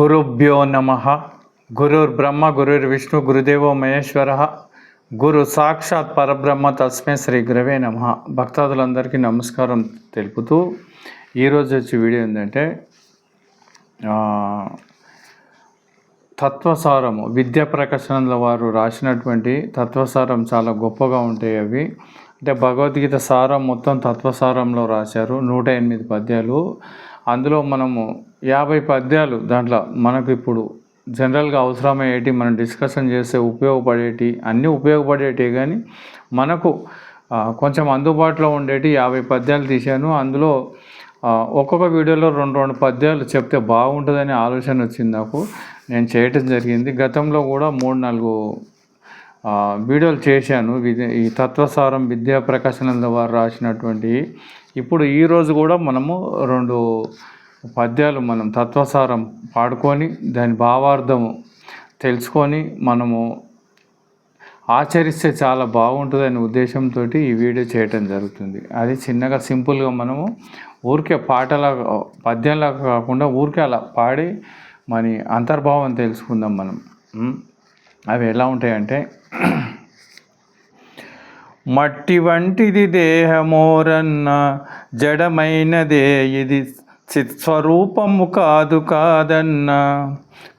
గురుభ్యో నమ. గురుర్బ్రహ్మ గురుర్విష్ణు గురుదేవో మహేశ్వర. గురు సాక్షాత్ పరబ్రహ్మ తస్మే శ్రీ గురవే నమ. భక్తాదులందరికీ నమస్కారం తెలుపుతూ ఈరోజు వచ్చి వీడియో ఏంటంటే తత్వసారము విద్యా ప్రకాశనంల వారు రాసినటువంటి తత్వసారం చాలా గొప్పగా ఉంటాయి అవి. అంటే భగవద్గీత సారం మొత్తం తత్వసారంలో రాశారు. నూట ఎనిమిది పద్యాలు. అందులో మనము యాభై పద్యాలు దాంట్లో మనకు ఇప్పుడు జనరల్గా అవసరమయ్యేటి మనం డిస్కషన్ చేస్తే ఉపయోగపడేటి అన్నీ ఉపయోగపడేటివి కానీ మనకు కొంచెం అందుబాటులో ఉండేటి యాభై పద్యాలు తీశాను. అందులో ఒక్కొక్క వీడియోలో రెండు రెండు పద్యాలు చెప్తే బాగుంటుందనే ఆలోచన వచ్చింది నాకు. నేను చేయటం జరిగింది. గతంలో కూడా మూడు నాలుగు వీడియోలు చేశాను. విద్య ఈ తత్వసారం విద్యా ప్రకాశనల వారు రాసినటువంటి ఇప్పుడు ఈరోజు కూడా మనము రెండు పద్యాలు మనం తత్వసారం పాడుకొని దాని భావార్థము తెలుసుకొని మనము ఆచరిస్తే చాలా బాగుంటుందనే ఉద్దేశంతో ఈ వీడియో చేయటం జరుగుతుంది. అది చిన్నగా సింపుల్గా మనము ఊరికే పాటలా పద్యంలా కాకుండా ఊరికే అలా పాడి మన అంతర్భావం తెలుసుకుందాం మనం. అవి ఎలా ఉంటాయంటే మట్టి వంటిది దేహమోరన్న జడమైనదే ఇది చిత్స్వరూపము కాదు కాదన్న.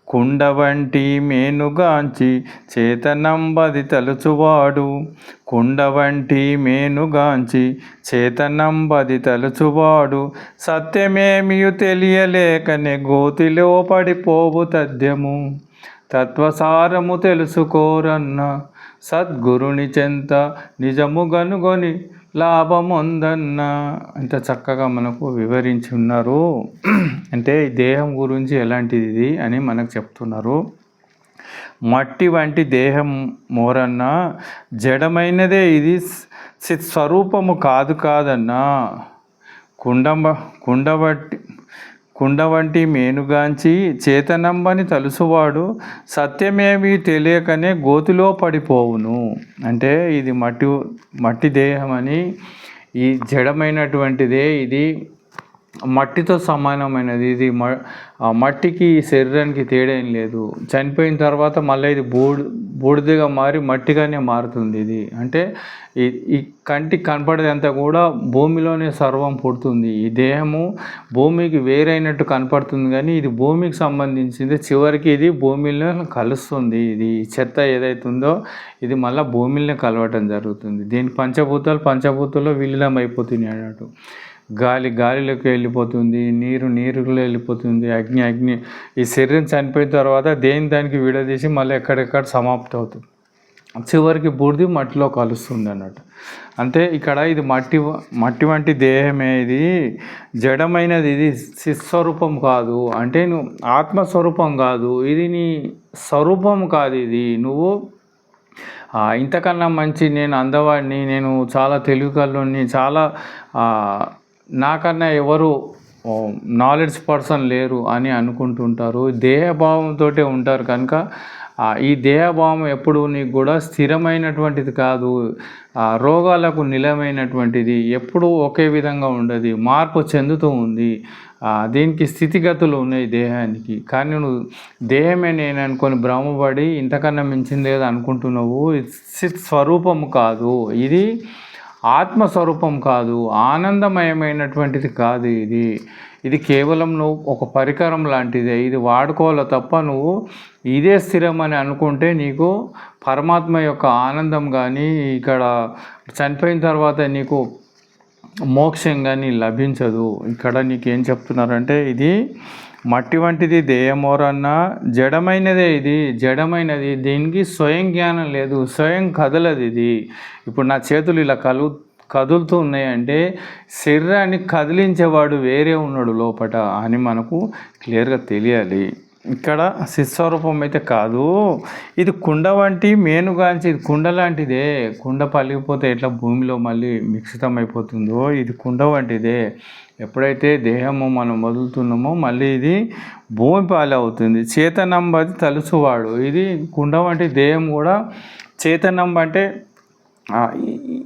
కుండ వంటి మేనుగాంచి చేతనంబది తలుచువాడు. కుండ వంటి మేనుగాంచి చేతనంబది తలుచువాడు. సత్యమేమియు తెలియలేకనే గోతిలో పడిపోవు తథ్యము. తత్వసారము తెలుసుకోరన్న. సద్గురుని చెంత నిజము గనుగొని లాభముందన్న. ఇంత చక్కగా మనకు వివరించి ఉన్నారు. అంటే ఈ దేహం గురించి ఎలాంటిది ఇది అని మనకు చెప్తున్నారు. మట్టి వంటి దేహం మోరన్న. జడమైనదే ఇది స్వరూపము కాదు కాదన్నా. కుండ కుండబట్టి కుండ వంటి మేనుగాంచి చేతనంబని తలుసువాడు సత్యమేమి తెలియకనే గోతిలో పడిపోవును. అంటే ఇది మట్టి మట్టి దేహం అని ఈ జడమైనటువంటిదే ఇది మట్టితో సమానమైనది. ఇది మట్టికి శరీరానికి తేడా ఏం లేదు. చనిపోయిన తర్వాత మళ్ళీ ఇది బూడి బూడిదగా మారి మట్టిగానే మారుతుంది ఇది. అంటే ఈ కంటికి కనపడేదంతా కూడా భూమిలోనే సర్వం పుడుతుంది. ఈ దేహము భూమికి వేరైనట్టు కనపడుతుంది కానీ ఇది భూమికి సంబంధించింది. చివరికి ఇది భూమిలో కలుస్తుంది. ఇది చెత్త ఏదైతే ఉందో ఇది మళ్ళీ భూమిలోనే కలవటం జరుగుతుంది. దీని పంచభూతాలు పంచభూతాల్లో విలీనం అయిపోతున్నాయి అన్నట్టు. గాలి గాలిలోకి వెళ్ళిపోతుంది నీరు నీరులో వెళ్ళిపోతుంది అగ్ని అగ్ని. ఈ శరీరం చనిపోయిన తర్వాత దేని దానికి విడదీసి మళ్ళీ ఎక్కడెక్కడ సమాప్తి అవుతుంది? చివరికి బూడిది మట్టిలో కలుస్తుంది అన్నట్టు. అంటే ఇక్కడ ఇది మట్టి మట్టి వంటి దేహమే ఇది. జడమైనది ఇది స్వరూపం కాదు. అంటే నువ్వు ఆత్మస్వరూపం కాదు. ఇది నీ స్వరూపం కాదు ఇది. నువ్వు ఇంతకన్నా మంచి నేను అందవాడిని నేను చాలా తెలివికల్లోని చాలా నాకన్నా ఎవరు నాలెడ్జ్ పర్సన్ లేరు అని అనుకుంటుంటారు. దేహభావంతో ఉంటారు కనుక ఈ దేహభావం ఎప్పుడు నీకు కూడా స్థిరమైనటువంటిది కాదు. రోగాలకు నిలమైనటువంటిది. ఎప్పుడూ ఒకే విధంగా ఉండదు. మార్పు చెందుతూ ఉంది. దీనికి స్థితిగతులు ఉన్నాయి దేహానికి. కానీ నువ్వు దేహమే నేను అనుకొని భ్రమపడి ఇంతకన్నా మించింది ఏదో అనుకుంటున్నావు? ఇది స్వరూపము కాదు. ఇది ఆత్మస్వరూపం కాదు ఆనందమయమైనటువంటిది కాదు ఇది. ఇది కేవలం నువ్వు ఒక పరికరం లాంటిదే. ఇది వాడుకోవాలి తప్ప నువ్వు ఇదే స్థిరం అని అనుకుంటే నీకు పరమాత్మ యొక్క ఆనందం కానీ ఇక్కడ చనిపోయిన తర్వాత నీకు మోక్షం కానీ లభించదు. ఇక్కడ నీకేం చెప్తున్నారంటే ఇది మట్టి వంటిది దేయమోరన్నా జడమైనదే ఇది జడమైనది. దీనికి స్వయం జ్ఞానం లేదు స్వయం కదలదు ఇది. ఇప్పుడు నా చేతులు ఇలా కలు కదులుతూ ఉన్నాయంటే శరీరాన్ని కదిలించేవాడు వేరే ఉన్నాడు లోపట అని మనకు క్లియర్గా తెలియాలి. ఇక్కడ శిస్వరూపం అయితే కాదు. ఇది కుండ వంటి మేనుగాంచి ఇది కుండ లాంటిదే. కుండ పలిగిపోతే ఎట్లా భూమిలో మళ్ళీ మిశ్రితం అయిపోతుందో ఇది కుండ వంటిదే. ఎప్పుడైతే దేహము మనం వదులుతున్నామో మళ్ళీ ఇది భూమి పాలవుతుంది. చేతనంబది తలుచువాడు ఇది కుండ వంటి దేహం కూడా. చేతనంబ అంటే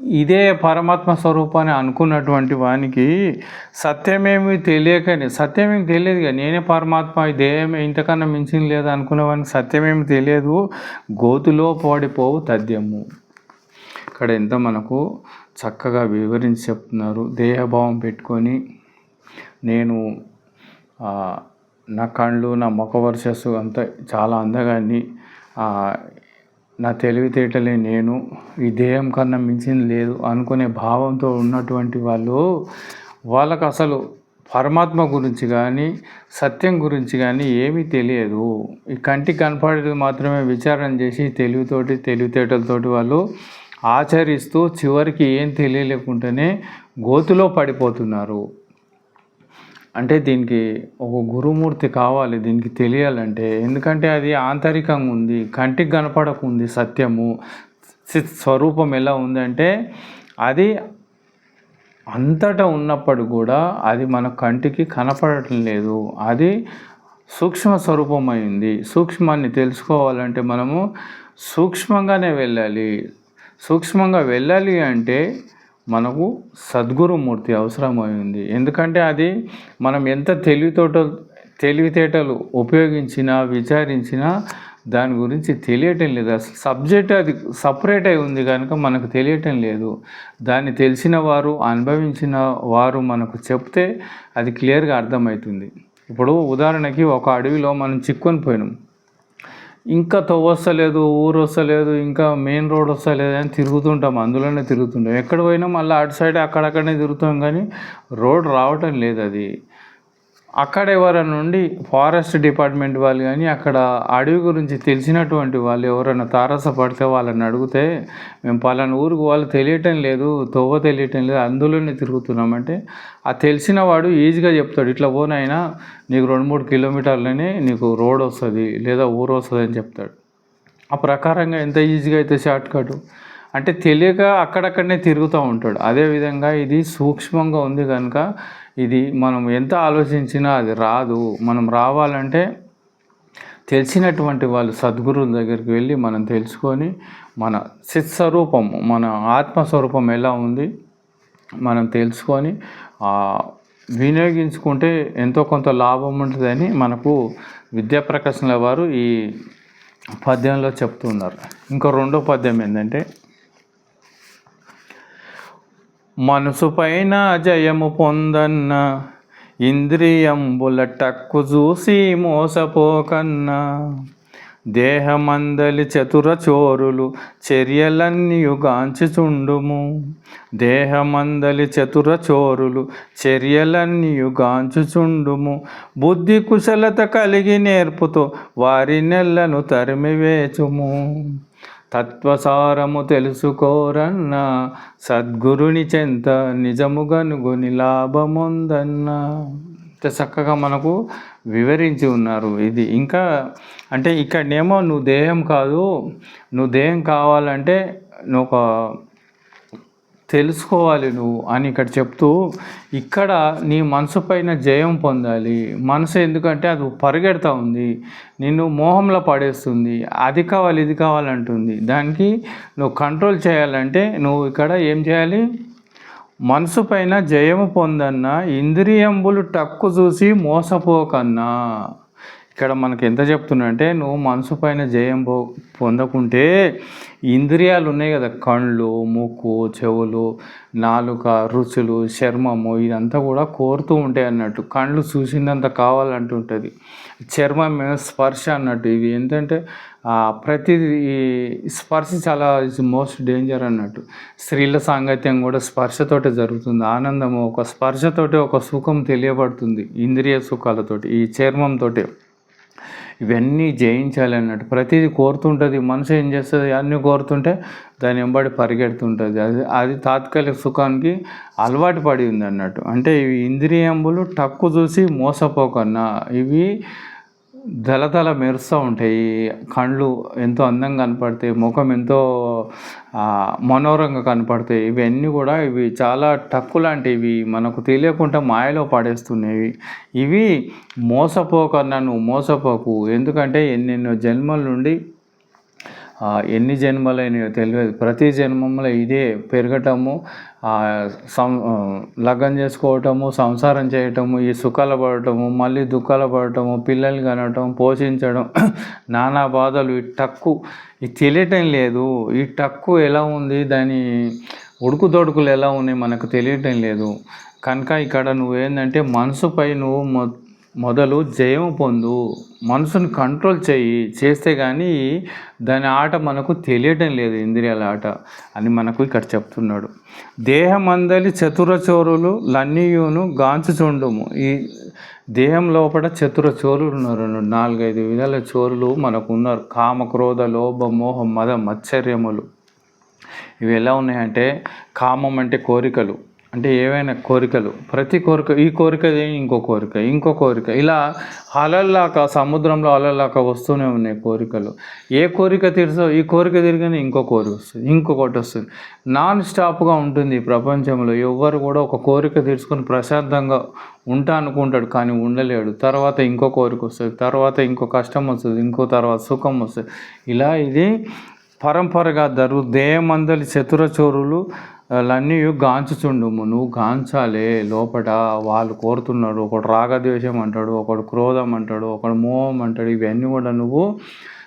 ఇదే పరమాత్మ స్వరూపాన్ని అనుకున్నటువంటి వానికి సత్యమేమి తెలియకనే సత్యమేమి తెలియదు కదా. నేనే పరమాత్మ దేహమే ఇంతకన్నా మించింది లేదు అనుకున్న వానికి సత్యమేమి తెలియదు. గోతులో పడిపోవు తథ్యము. ఇక్కడ ఎంత మనకు చక్కగా వివరించి చెప్తున్నారు. దేహభావం పెట్టుకొని నేను నా కళ్ళు నా ముఖ వర్చస్సు అంతా చాలా అందగాన్ని నా తెలివితేటలే నేను ఈ దేహం కన్నా మించింది లేదు అనుకునే భావంతో ఉన్నటువంటి వాళ్ళు వాళ్ళకు అసలు పరమాత్మ గురించి కానీ సత్యం గురించి కానీ ఏమీ తెలియదు. ఈ కంటికి కనపడేది మాత్రమే విచారణ చేసి తెలివితోటి తెలివితేటలతోటి వాళ్ళు ఆచరిస్తూ చివరికి ఏం తెలియలేకుండానే గోతులో పడిపోతున్నారు. అంటే దీనికి ఒక గురుమూర్తి కావాలి దీనికి తెలియాలంటే. ఎందుకంటే అది ఆంతరికంగా ఉంది కంటికి కనపడకుంది సత్యము. సి- స్వరూపం ఎలా ఉందంటే అది అంతటా ఉన్నప్పుడు కూడా అది మన కంటికి కనపడటం లేదు. అది సూక్ష్మ స్వరూపమైంది. సూక్ష్మాన్ని తెలుసుకోవాలంటే మనము సూక్ష్మంగానే వెళ్ళాలి. సూక్ష్మంగా వెళ్ళాలి అంటే మనకు సద్గురుమూర్తి అవసరమైంది. ఎందుకంటే అది మనం ఎంత తెలివితోట తెలివితేటలు ఉపయోగించినా విచారించినా దాని గురించి తెలియటం లేదు. అసలు సబ్జెక్ట్ అది సపరేట్ అయి ఉంది కనుక మనకు తెలియటం లేదు. దాన్ని తెలిసిన వారు అనుభవించిన వారు మనకు చెప్తే అది క్లియర్గా అర్థమవుతుంది. ఇప్పుడు ఉదాహరణకి ఒక అడవిలో మనం చిక్కుని పోయినాం. ఇంకా తవ్వ వస్తలేదు ఊరు వస్తలేదు ఇంకా మెయిన్ రోడ్ వస్తలేదు అని తిరుగుతుంటాం. అందులోనే తిరుగుతుంటాం. ఎక్కడ పోయినా మళ్ళీ అటు సైడ్ అక్కడక్కడనే తిరుగుతాం కానీ రోడ్ రావటం లేదు అది. అక్కడ ఎవరైనా నుండి ఫారెస్ట్ డిపార్ట్మెంట్ వాళ్ళు కానీ అక్కడ అడవి గురించి తెలిసినటువంటి వాళ్ళు ఎవరైనా తారసపడితే వాళ్ళని అడిగితే మేము పలానా ఊరికి వాళ్ళు తెలియటం లేదు తొవ్వ తెలియటం లేదు అందులోనే తిరుగుతున్నామంటే ఆ తెలిసిన వాడు ఈజీగా చెప్తాడు ఇట్లా పోనైనా నీకు రెండు మూడు కిలోమీటర్లనే నీకు రోడ్ వస్తుంది లేదా ఊరు వస్తుంది అని చెప్తాడు. ఆ ప్రకారంగా ఎంత ఈజీగా అయితే షార్ట్ కట్ అంటే తెలియక అక్కడక్కడనే తిరుగుతూ ఉంటాడు. అదేవిధంగా ఇది సూక్ష్మంగా ఉంది కనుక ఇది మనం ఎంత ఆలోచించినా అది రాదు. మనం రావాలంటే తెలిసినటువంటి వాళ్ళు సద్గురువుల దగ్గరికి వెళ్ళి మనం తెలుసుకొని మన చిత్స్వరూపం మన ఆత్మస్వరూపం ఎలా ఉంది మనం తెలుసుకొని వినియోగించుకుంటే ఎంతో కొంత లాభం ఉంటుందని మనకు విద్యాప్రకాశంల వారు ఈ పద్యంలో చెప్తున్నారు. ఇంకో రెండో పద్యం ఏంటంటే మనసు పైన జయము పొందన్న ఇంద్రియంబుల టక్కు చూసి మోసపోకన్నా. దేహమందలి చతుర చోరులు చర్యలన్నీయుగాంచుచుండుము దేహమందలి చతుర చోరులు చర్యలన్నీయుగాంచుచుండుము బుద్ధి కుశలత కలిగి నేర్పుతో వారి నెల్లను తరిమివేచుము. తత్వసారము తెలుసుకోరన్న సద్గురుని చెంత నిజముగనుగొని లాభముందన్న. చక్కగా మనకు వివరించి ఉన్నారు ఇది. ఇంకా అంటే ఇక్కడనేమో నువ్వు దేహం కాదు నువ్వు దేహం కావాలంటే నువ్వు ఒక తెలుసుకోవాలి నువ్వు అని ఇక్కడ చెప్తూ ఇక్కడ నీ మనసు పైన జయం పొందాలి. మనసు ఎందుకంటే అది పరిగెడతా ఉంది. నిన్ను మోహంలో పడేస్తుంది. అది కావాలి ఇది కావాలంటుంది. దానికి నువ్వు కంట్రోల్ చేయాలంటే నువ్వు ఇక్కడ ఏం చేయాలి? మనసు పైన జయము పొందన్నా ఇంద్రియంబులు టక్కు చూసి మోసపోకన్నా. ఇక్కడ మనకి ఎంత చెప్తున్నా నువ్వు మనసు పైన జయం పో పొందకుంటే ఇంద్రియాలు ఉన్నాయి కదా కళ్ళు ముక్కు చెవులు నాలుక రుచులు చర్మము ఇదంతా కూడా కోరుతూ ఉంటాయి అన్నట్టు. కళ్ళు చూసిందంత కావాలంటుంటుంది చర్మం మీద స్పర్శ అన్నట్టు. ఇవి ఏంటంటే ప్రతి స్పర్శ చాలా ఇస్ మోస్ట్ డేంజర్ అన్నట్టు. స్త్రీల సాంగత్యం కూడా స్పర్శతోటే జరుగుతుంది. ఆనందము ఒక స్పర్శతోటే ఒక సుఖం తెలియబడుతుంది. ఇంద్రియ సుఖాలతోటి ఈ చర్మంతోటే ఇవన్నీ జయించాలి అన్నట్టు ప్రతిదీ కోరుతుంటుంది. మనసు ఏం చేస్తుంది? అన్నీ కోరుతుంటే దాని వెంబడి పరిగెడుతుంటుంది. అది అది తాత్కాలిక సుఖానికి అలవాటు పడి ఉంది అన్నట్టు అంటే ఇవి ఇంద్రియంబులు టక్కు చూసి మోసపోకన్నా ఇవి దళదళ మెరుస్తూ ఉంటాయి. కళ్ళు ఎంతో అందంగా కనపడతాయి. ముఖం ఎంతో మనోరంగా మనోహరంగా కనపడతాయి. ఇవన్నీ కూడా ఇవి చాలా టక్కు లాంటివి మనకు తెలియకుండా మాయలో పడేస్తున్నాయి. ఇవి మోసపోక నన్ను మోసపోకు. ఎందుకంటే ఎన్నెన్నో జన్మల నుండి ఎన్ని జన్మలైనయో తెలియదు. ప్రతి జన్మంలో ఇదే పెరగటము సం లగ్నం చేసుకోవటము సంసారం చేయటము ఈ సుఖాలు పడటము మళ్ళీ దుఃఖాలు పడటము పిల్లల్ని కనటం పోషించడం నానా బాధలు ఈ టక్కు. ఇది తెలియటం లేదు. ఈ టక్కు ఎలా ఉంది? దాని ఉడుకుదొడుకులు ఎలా ఉన్నాయి? మనకు తెలియటం లేదు. కనుక ఇక్కడ నువ్వేందంటే మనసుపై నువ్వు మొదలు జయం పొందు. మనసును కంట్రోల్ చేయి. చేస్తే కానీ దాని ఆట మనకు తెలియటం లేదు ఇంద్రియాల ఆట అని మనకు ఇక్కడ చెప్తున్నాడు. దేహమందలి చతుర చోరులు లన్నీయును గాంచుచుండుము. ఈ దేహం లోపల చతుర చోరులు ఉన్నారు. నాలుగైదు విధాల చోరులు మనకు ఉన్నారు కామ క్రోధ లోభ మోహ మద మత్సర్యములు. ఇవి ఎలా ఉన్నాయంటే కామం అంటే కోరికలు. అంటే ఏవైనా కోరికలు. ప్రతి కోరిక ఈ కోరిక ఇంకో కోరిక ఇంకో కోరిక. ఇలా అలల్లాక సముద్రంలో అలల్లాక వస్తూనే ఉన్నాయి కోరికలు. ఏ కోరిక తీర్చో ఈ కోరిక తిరిగిన ఇంకో కోరిక వస్తుంది ఇంకొకటి వస్తుంది. నాన్ స్టాప్గా ఉంటుంది ప్రపంచంలో. ఎవ్వరు కూడా ఒక కోరిక తీర్చుకొని ప్రశాంతంగా ఉంటా అనుకుంటాడు కానీ ఉండలేడు. తర్వాత ఇంకో కోరిక వస్తుంది తర్వాత ఇంకో కష్టం వస్తుంది ఇంకో తర్వాత సుఖం వస్తుంది. ఇలా ఇది పరంపరగా దరు దేహమందలి చతురచోరులు చోరులు గాంచుచుండు. గాంచుచుండుము నువ్వు గాంచాలే లోపట వాళ్ళు కోరుతున్నాడు ఒకడు రాగద్వేషం అంటాడు ఒకడు క్రోధం అంటాడు ఒకడు మోహం అంటాడు. ఇవన్నీ కూడా నువ్వు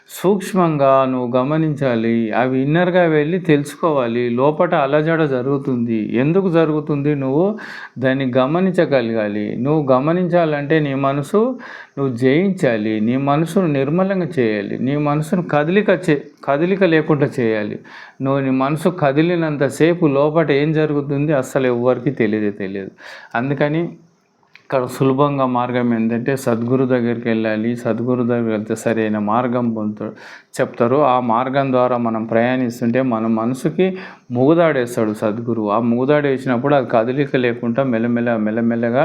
సూక్ష్మంగా నువ్వు గమనించాలి. అవి ఇన్నర్గా వెళ్ళి తెలుసుకోవాలి. లోపట అలజడ జరుగుతుంది. ఎందుకు జరుగుతుంది? నువ్వు దాన్ని గమనించగలగాలి. నువ్వు గమనించాలంటే నీ మనసు నువ్వు జయించాలి. నీ మనసును నిర్మలంగా చేయాలి. నీ మనసును కదలిక చే కదలిక లేకుండా చేయాలి. నువ్వు నీ మనసు కదిలినంతసేపు లోపట ఏం జరుగుతుంది? అస్సలు ఎవ్వరికి తెలియదే తెలియదు. అందుకని ఇక్కడ సులభంగా మార్గం ఏంటంటే సద్గురు దగ్గరికి వెళ్ళాలి సద్గురు దగ్గరికి వెళ్తే సరైన మార్గం పొందుతాడు. చెప్తారు ఆ మార్గం ద్వారా మనం ప్రయాణిస్తుంటే మన మనసుకి ముగుదాడేస్తాడు సద్గురు. ఆ ముగుదాడేసినప్పుడు అది కదలిక లేకుండా మెల్లమెల్ల మెల్లమెల్లగా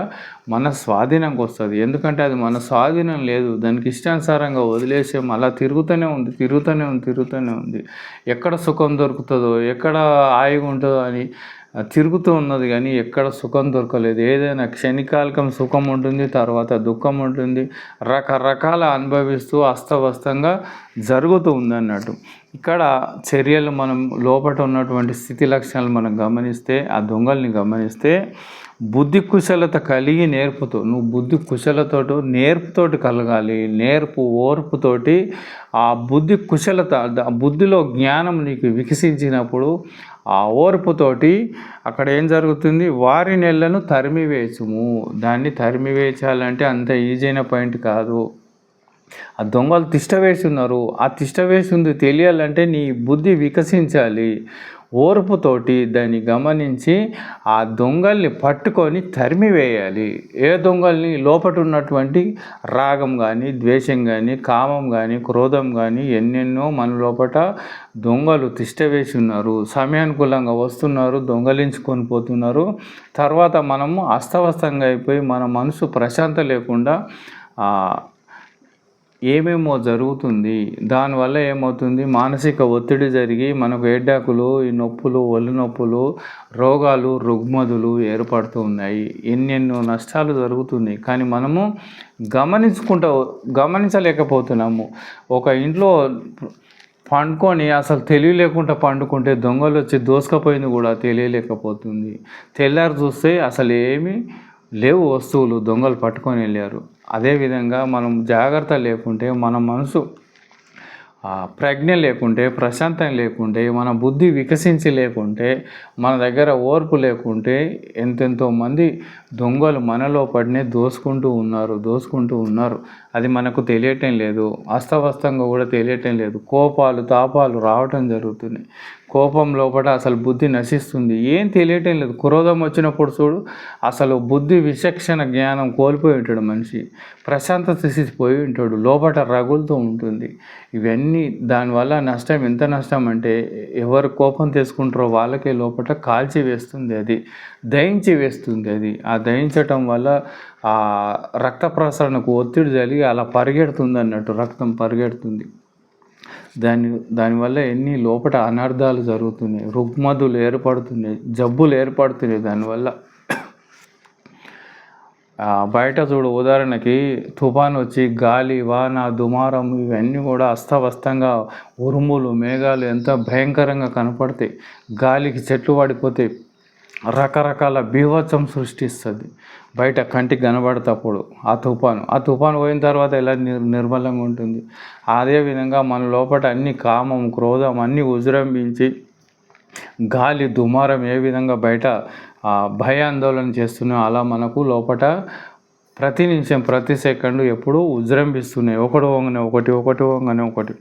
మన స్వాధీనంకి వస్తుంది. ఎందుకంటే అది మన స్వాధీనం లేదు. దానికి ఇష్టానుసారంగా వదిలేసే అలా తిరుగుతూనే ఉంది తిరుగుతూనే ఉంది తిరుగుతూనే ఉంది. ఎక్కడ సుఖం దొరుకుతుందో ఎక్కడ హాయిగా ఉంటుందో అని తిరుగుతూ ఉన్నది కానీ ఎక్కడ సుఖం దొరకలేదు. ఏదైనా క్షణికాలకం సుఖం ఉంటుంది తర్వాత దుఃఖం ఉంటుంది. రకరకాల అనుభవిస్తూ అస్తవ్యస్తంగా జరుగుతూ ఉంది అన్నట్టు ఇక్కడ చర్యలు మనం లోపల ఉన్నటువంటి స్థితి లక్షణాలు మనం గమనిస్తే ఆ దొంగల్ని గమనిస్తే బుద్ధి కుశలత కలిగి నేర్పుతూ నువ్వు బుద్ధి కుశలతోటి నేర్పుతోటి కలగాలి నేర్పు ఓర్పుతోటి ఆ బుద్ధి కుశలత బుద్ధిలో జ్ఞానం నీకు వికసించినప్పుడు ఆ ఓర్పుతోటి అక్కడ ఏం జరుగుతుంది? వారి నెలను తరిమివేసుము దాన్ని తరిమివేచాలంటే అంత ఈజీ అయిన పాయింట్ కాదు. ఆ దొంగలు తిష్ట వేసి ఉన్నారు. ఆ తిష్ట వేసి ఉంది తెలియాలంటే నీ బుద్ధి వికసించాలి. ఓర్పుతోటి దాన్ని గమనించి ఆ దొంగల్ని పట్టుకొని తరిమివేయాలి. ఏ దొంగల్ని? లోపట ఉన్నటువంటి రాగం కానీ ద్వేషం కానీ కామం కానీ క్రోధం కానీ ఎన్నెన్నో మన లోపట దొంగలు తిష్ట వేసి ఉన్నారు. సమయానుకూలంగా వస్తున్నారు దొంగలించుకొని పోతున్నారు. తర్వాత మనము అస్తవస్తంగా అయిపోయి మన మనసు ప్రశాంత లేకుండా ఏమేమో జరుగుతుంది దానివల్ల ఏమవుతుంది? మానసిక ఒత్తిడి జరిగి మనకు ఏడ్డాకులు ఈ నొప్పులు ఒళ్ళు నొప్పులు రోగాలు రుగ్మదులు ఏర్పడుతూ ఉన్నాయి ఎన్నెన్నో నష్టాలు జరుగుతున్నాయి. కానీ మనము గమనించుకుంటా గమనించలేకపోతున్నాము. ఒక ఇంట్లో పండుకొని అసలు తెలివి లేకుండా పండుకుంటే దొంగలు వచ్చి దోసుకపోయింది కూడా తెలియలేకపోతుంది. తెల్లారి చూస్తే అసలు ఏమీ లేవు వస్తువులు దొంగలు పట్టుకొని వెళ్ళారు. అదేవిధంగా మనం జాగ్రత్త లేకుంటే మన మనసు ప్రజ్ఞ లేకుంటే ప్రశాంతం లేకుంటే మన బుద్ధి వికసించి లేకుంటే మన దగ్గర ఓర్పు లేకుంటే ఎంతెంతో మంది దొంగలు మనలో పడినే దోసుకుంటూ ఉన్నారు దోసుకుంటూ ఉన్నారు. అది మనకు తెలియటం లేదు అస్తవస్తంగా కూడా తెలియటం లేదు. కోపాలు తాపాలు రావటం జరుగుతుంది కోపం లోపల అసలు బుద్ధి నశిస్తుంది. ఏం తెలియటం లేదు. క్రోధం వచ్చినప్పుడు చూడు అసలు బుద్ధి విచక్షణ జ్ఞానం కోల్పోయి ఉంటాడు మనిషి. ప్రశాంతత స్థితి పోయి ఉంటాడు. లోపల రగులుతూ ఉంటుంది. ఇవన్నీ దానివల్ల నష్టం. ఎంత నష్టం అంటే ఎవరు కోపం తీసుకుంటారో వాళ్ళకే లోపల కాల్చి వేస్తుంది అది. దయించి వేస్తుంది అది. ఆ దయించటం వల్ల ఆ రక్త ప్రసరణకు ఒత్తిడి జరిగి అలా పరిగెడుతుంది అన్నట్టు రక్తం పరిగెడుతుంది. దాని దానివల్ల ఎన్ని లోపల అనర్థాలు జరుగుతున్నాయి. రుగ్మతులు ఏర్పడుతున్నాయి. జబ్బులు ఏర్పడుతున్నాయి దానివల్ల బయట చూడు ఉదాహరణకి తుఫాన్ వచ్చి గాలి వాన దుమారం ఇవన్నీ కూడా అస్తవ్యస్తంగా ఉరుములు మేఘాలు ఎంత భయంకరంగా కనపడతాయి. గాలికి చెట్లు పడిపోతాయి. రకరకాల బీభత్సం సృష్టిస్తుంది. బయట కంటికి కనబడతప్పుడు ఆ తుఫాను. ఆ తుఫాను పోయిన తర్వాత ఎలా నిర్ నిర్మలంగా ఉంటుంది? అదేవిధంగా మన లోపల అన్ని కామం క్రోధం అన్నీ ఉజృంభించి గాలి దుమారం ఏ విధంగా బయట భయాందోళన చేస్తున్నాయో అలా మనకు లోపట ప్రతి నిమిషం ప్రతి సెకండ్ ఎప్పుడూ ఉజృంభిస్తున్నాయి ఒకటి వంగనే ఒకటి ఒకటి వంగనే ఒకటి.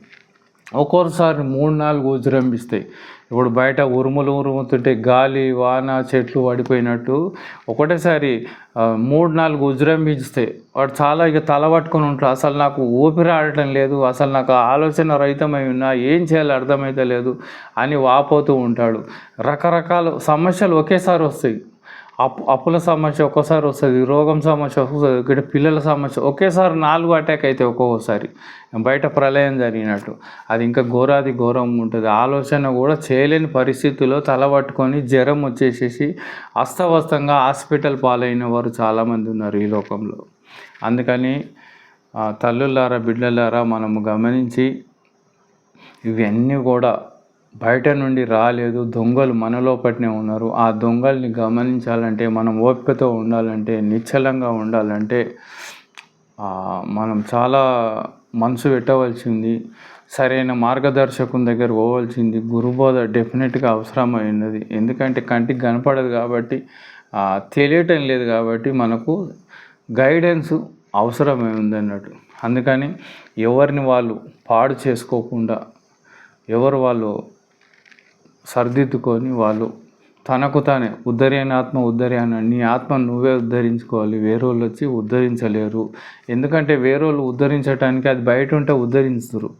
ఒక్కోసారి మూడు నాలుగు ఉజృంభిస్తాయి ఇప్పుడు బయట ఉరుములు ఉరుముతుంటే గాలి వాన చెట్లు పడిపోయినట్టు ఒకటేసారి మూడు నాలుగు ఉజృంభిస్తాయి వాడు చాలా ఇక తల పట్టుకొని ఉంటారు అసలు నాకు ఊపిరి ఆడటం లేదు అసలు నాకు ఆలోచన రహితమై ఉన్నా ఏం చేయాలో అర్థమైతే లేదు అని వాపోతూ ఉంటాడు. రకరకాల సమస్యలు ఒకేసారి వస్తాయి. అప్పు అప్పుల సమస్య ఒక్కోసారి వస్తుంది రోగం సమస్య వస్తుంది ఇక్కడ పిల్లల సమస్య ఒకేసారి నాలుగు అటాక్ అయితే ఒక్కొక్కసారి బయట ప్రళయం జరిగినట్టు. అది ఇంకా ఘోరాది ఘోరం ఉంటుంది. ఆలోచన కూడా చేయలేని పరిస్థితుల్లో తల పట్టుకొని జ్వరం వచ్చేసేసి అస్తవస్తంగా హాస్పిటల్ పాలైన వారు చాలామంది ఉన్నారు ఈ లోకంలో. అందుకని తల్లులారా బిడ్డలారా మనము గమనించి ఇవన్నీ కూడా బయట నుండి రాలేదు దొంగలు మనలోపట్నే ఉన్నారు. ఆ దొంగల్ని గమనించాలంటే మనం ఓపికతో ఉండాలంటే నిశ్చలంగా ఉండాలంటే మనం చాలా మనసు పెట్టవలసింది సరైన మార్గదర్శకం దగ్గర పోవాల్సింది గురుబోధ డెఫినెట్గా అవసరమైనది. ఎందుకంటే కంటికి కనపడదు కాబట్టి తెలియటం లేదు కాబట్టి మనకు గైడెన్స్ అవసరమై ఉందన్నట్టు. అందుకని ఎవరిని వాళ్ళు పాడు చేసుకోకుండా ఎవరు వాళ్ళు సర్దిద్దుకొని వాళ్ళు తనకు తానే ఉద్ధరేణ ఆత్మ ఉద్ధరేణ నీ ఆత్మ నువ్వే ఉద్ధరించుకోవాలి. వేరే వాళ్ళు వచ్చి ఉద్ధరించలేరు. ఎందుకంటే వేరే వాళ్ళు ఉద్ధరించడానికి అది బయట ఉంటే ఉద్ధరించరు.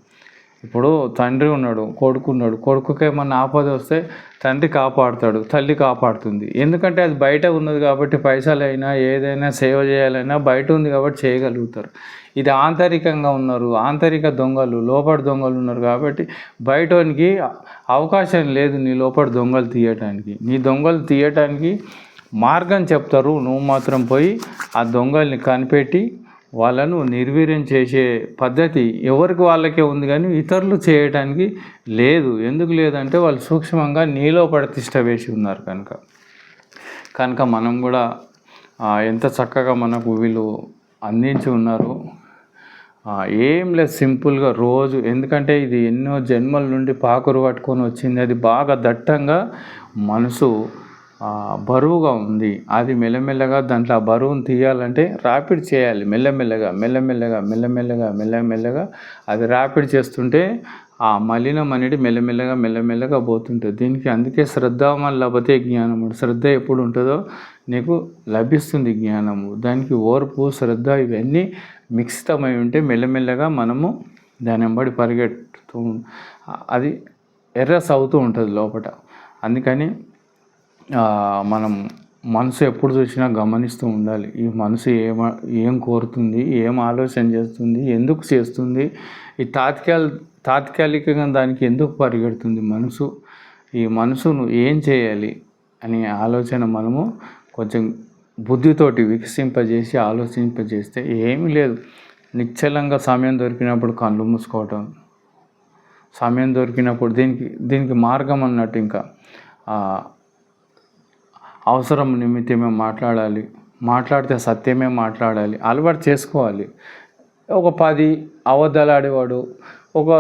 ఇప్పుడు తండ్రి ఉన్నాడు కొడుకు ఉన్నాడు. కొడుకుకి ఏమన్నా ఆపద వస్తే తండ్రి కాపాడుతాడు తల్లి కాపాడుతుంది. ఎందుకంటే అది బయట ఉన్నది కాబట్టి పైసలైనా ఏదైనా సేవ చేయాలైనా బయట ఉంది కాబట్టి చేయగలుగుతారు. ఇది ఆంతరికంగా ఉన్నారు ఆంతరిక దొంగలు లోపల దొంగలు ఉన్నారు కాబట్టి బయటోనికి అవకాశం లేదు నీ లోపల దొంగలు తీయటానికి. నీ దొంగలు తీయటానికి మార్గం చెప్తారు. నువ్వు మాత్రం పోయి ఆ దొంగల్ని కనిపెట్టి వాళ్ళను నిర్వీర్యం చేసే పద్ధతి ఎవరికి వాళ్ళకే ఉంది కానీ ఇతరులు చేయటానికి లేదు. ఎందుకు లేదంటే వాళ్ళు సూక్ష్మంగా నీలో ప్రతిష్ట వేసి ఉన్నారు కనుక. కనుక మనం కూడా ఎంత చక్కగా మనకు వీళ్ళు అందించి ఉన్నారు. ఏం లేదు సింపుల్గా రోజు ఎందుకంటే ఇది ఎన్నో జన్మల నుండి పాకురు పట్టుకొని వచ్చింది. అది బాగా దట్టంగా మనసు బరువుగా ఉంది. అది మెల్లమెల్లగా దాంట్లో ఆ బరువును తీయాలంటే ర్యాపిడ్ చేయాలి. మెల్లమెల్లగా మెల్లమెల్లగా మెల్లమెల్లగా మెల్లమెల్లగా అది ర్యాపిడ్ చేస్తుంటే ఆ మలినం అనేది మెల్లమెల్లగా మెల్లమెల్లగా పోతుంటుంది. దీనికి అందుకే శ్రద్ధ మళ్ళీ లభతే జ్ఞానము? శ్రద్ధ ఎప్పుడు ఉంటుందో నీకు లభిస్తుంది జ్ఞానము. దానికి ఓర్పు శ్రద్ధ ఇవన్నీ మిక్సితమై ఉంటే మెల్లమెల్లగా మనము దాని వెంబడి పరిగెడుతూ అది ఎర్రస్ అవుతూ ఉంటుంది లోపల అందుకని మనం మనసు ఎప్పుడు చూసినా గమనిస్తూ ఉండాలి. ఈ మనసు ఏమ ఏం కోరుతుంది ఏం ఆలోచన చేస్తుంది ఎందుకు చేస్తుంది ఈ తాత్కాల తాత్కాలికంగా దానికి ఎందుకు పరిగెడుతుంది మనసు ఈ మనసును ఏం చేయాలి అనే ఆలోచన మనము కొంచెం బుద్ధితోటి వికసింపజేసి ఆలోచింపజేస్తే ఏమీ లేదు. నిశ్చలంగా సమయం దొరికినప్పుడు కళ్ళు మూసుకోవటం సమయం దొరికినప్పుడు దీనికి దీనికి మార్గం అన్నట్టు ఇంకా అవసరం నిమిత్తమే మాట్లాడాలి. మాట్లాడితే సత్యమే మాట్లాడాలి. అలవాటు చేసుకోవాలి. ఒక పది అవద్దలాడేవాడు ఒక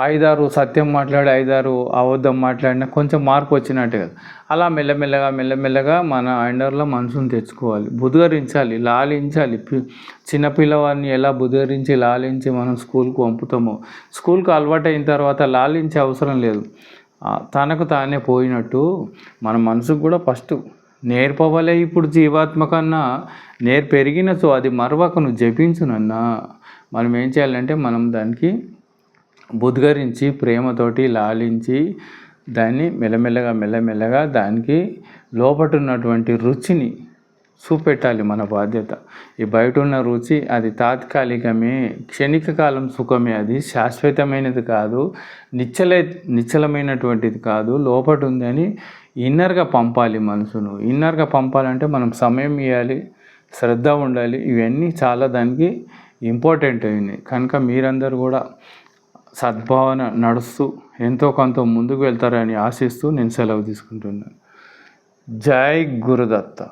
ఐదారు సత్యం మాట్లాడి ఐదారు అబద్ధం మాట్లాడినా కొంచెం మార్పు వచ్చినట్టే కదా. అలా మెల్లమెల్లగా మెల్లమెల్లగా మన అండర్లో మనసును తెచ్చుకోవాలి. బుధగరించాలి లాలించాలి. చిన్నపిల్లవాడిని ఎలా బుధగరించి లాలించి మనం స్కూల్కు పంపుతామో. స్కూల్కి అలవాటు అయిన తర్వాత లాలించే అవసరం లేదు. తనకు తానే పోయినట్టు మన మనసుకు కూడా ఫస్ట్ నేర్పవలే ఇప్పుడు జీవాత్మ కన్నా. నేర్ పెరిగినచో అది మరవక నువ్వు జపించునన్నా మనం ఏం చేయాలంటే మనం దానికి బుద్గరించి ప్రేమతోటి లాలించి దాన్ని మెల్లమెల్లగా మెల్లమెల్లగా దానికి లోపట ఉన్నటువంటి రుచిని చూపెట్టాలి మన బాధ్యత. ఈ బయట ఉన్న రుచి అది తాత్కాలికమే క్షణిక కాలం సుఖమే. అది శాశ్వతమైనది కాదు నిశ్చల నిశ్చలమైనటువంటిది కాదు లోపట ఉందని ఇన్నర్గా పంపాలి మనసును. ఇన్నర్గా పంపాలంటే మనం సమయం ఇవ్వాలి శ్రద్ధ ఉండాలి. ఇవన్నీ చాలా దానికి ఇంపార్టెంట్ అయినాయి. కనుక మీరందరూ కూడా సద్భావన నడుస్తూ ఎంతో కొంత ముందుకు వెళ్తారని ఆశిస్తూ నేను సెలవు తీసుకుంటున్నాను. జై గురుదత్త.